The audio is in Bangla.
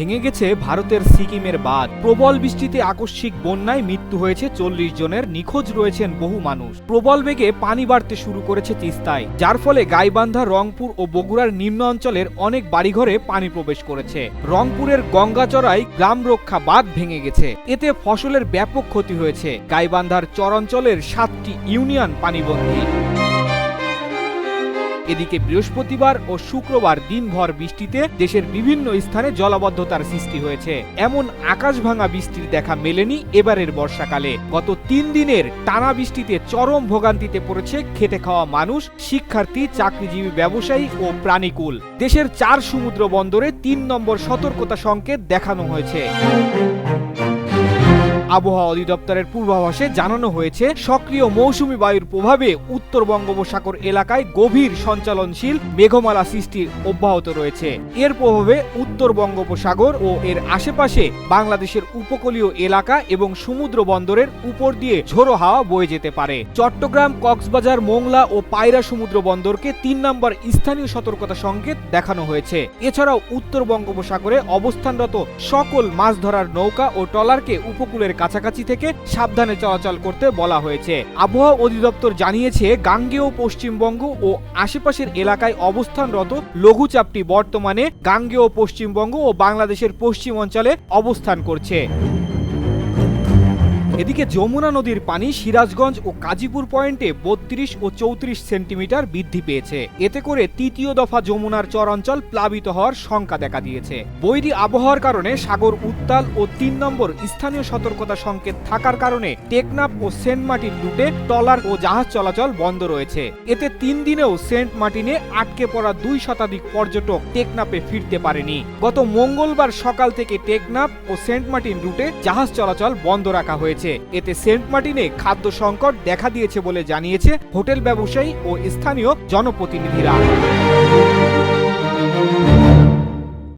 ভেঙে গেছে ভারতের সিকিমের বাঁধ। প্রবল বৃষ্টিতে আকস্মিক বন্যায় মৃত্যু হয়েছে চল্লিশ জনের। নিখোঁজ রয়েছেন বহু মানুষ। প্রবল বেগে পানি বাড়তে শুরু করেছে তিস্তায়। যার ফলে গাইবান্ধা, রংপুর ও বগুড়ার নিম্ন অঞ্চলের অনেক বাড়িঘরে পানি প্রবেশ করেছে। রংপুরের গঙ্গাচড়ায় গ্রাম রক্ষা বাঁধ ভেঙে গেছে। এতে ফসলের ব্যাপক ক্ষতি হয়েছে। গাইবান্ধার চরাঞ্চলের সাতটি ইউনিয়ন পানিবন্দী। এদিকে বৃহস্পতিবার ও শুক্রবার দিনভর বৃষ্টিতে দেশের বিভিন্ন স্থানে জলাবদ্ধতার সৃষ্টি হয়েছে। এমন আকাশ ভাঙা বৃষ্টির দেখা মেলেনি এবারের বর্ষাকালে। গত তিন দিনের টানা বৃষ্টিতে চরম ভোগান্তিতে পড়েছে খেটে খাওয়া মানুষ, শিক্ষার্থী, চাকরিজীবী ব্যবসায়ী ও প্রাণীকুল। দেশের চার সমুদ্র বন্দরে তিন নম্বর সতর্কতা সংকেত দেখানো হয়েছে। আবহাওয়া অধিদপ্তরের পূর্বাভাসে জানানো হয়েছে, সক্রিয় মৌসুমি বায়ুর প্রভাবে উত্তর বঙ্গোপসাগর এলাকায় গভীর সঞ্চালনশীল মেঘমালা সৃষ্টি অব্যাহত রয়েছে। এর প্রভাবে উত্তর বঙ্গোপসাগর ও এর আশেপাশে বাংলাদেশের উপকূলীয় এলাকা এবং সমুদ্র বন্দরের উপর দিয়ে ঝোড়ো হাওয়া বয়ে যেতে পারে। চট্টগ্রাম, কক্সবাজার, মোংলা ও পায়রা সমুদ্র বন্দরকে তিন নম্বর স্থানীয় সতর্কতা সংকেত দেখানো হয়েছে। এছাড়াও উত্তর বঙ্গোপসাগরে অবস্থানরত সকল মাছ ধরার নৌকা ও ট্রলারকে উপকূলের কাছাকাছি থেকে সাবধানে চলাচল করতে বলা হয়েছে। আবহাওয়া অধিদপ্তর জানিয়েছে গাঙ্গেয় পশ্চিমবঙ্গ ও আশেপাশের এলাকায় অবস্থানরত লঘুচাপটি বর্তমানে গাঙ্গেয় পশ্চিমবঙ্গ ও বাংলাদেশের পশ্চিম অঞ্চলে অবস্থান করছে। এদিকে যমুনা নদীর পানি সিরাজগঞ্জ ও কাজীপুর পয়েন্টে বত্রিশ ও চৌত্রিশ সেন্টিমিটার বৃদ্ধি পেয়েছে। এতে করে তৃতীয় দফা যমুনার চরাঞ্চল প্লাবিত হওয়ার শঙ্কা দেখা দিয়েছে। বৈরী আবহাওয়ার কারণে সাগর উত্তাল ও তিন নম্বর স্থানীয় সতর্কতা সংকেত থাকার কারণে টেকনাফ ও সেন্ট মার্টিন রুটে ট্রলার ও জাহাজ চলাচল বন্ধ রয়েছে। এতে তিন দিনেও সেন্ট মার্টিনে আটকে পড়া দুই শতাধিক পর্যটক টেকনাফে ফিরতে পারেনি। গত মঙ্গলবার সকাল থেকে টেকনাফ ও সেন্ট মার্টিন রুটে জাহাজ চলাচল বন্ধ রাখা হয়েছে। এতে সেন্ট মার্টিনে খাদ্য সংকট দেখা দিয়েছে বলে জানিয়েছে হোটেল ব্যবসায়ী ও স্থানীয় জনপ্রতিনিধিরা।